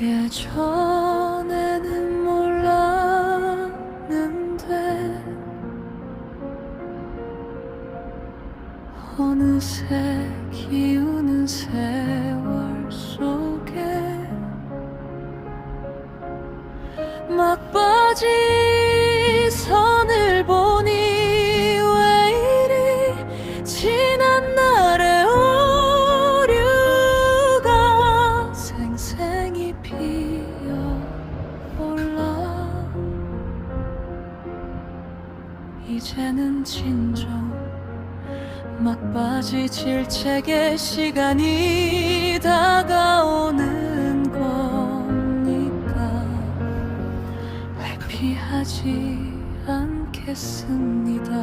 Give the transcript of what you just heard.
예전에는 몰랐는데 어느새 기우는 세월 속에 막바지 이제는 진정. 막바지 질책의 시간이 다가오는 겁니까. 회피하지 않겠습니다